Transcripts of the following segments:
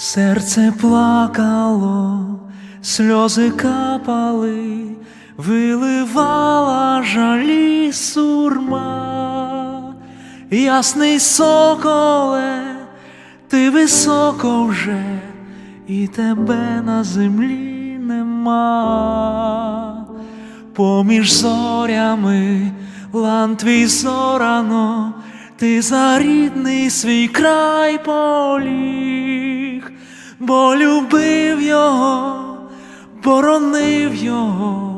Серце плакало, сльози капали, виливала жалі сурма, ясний соколе, ти високо вже, і тебе на землі нема. Поміж зорями лан твій зорано, ти за рідний свій край поліг, бо любив його, боронив його,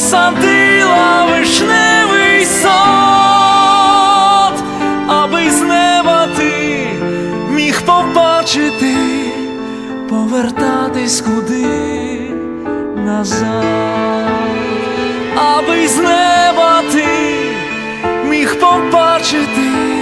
Посадила вишневий сад, аби з неба ти міг побачити, повертатись куди назад, аби з неба ти міг побачити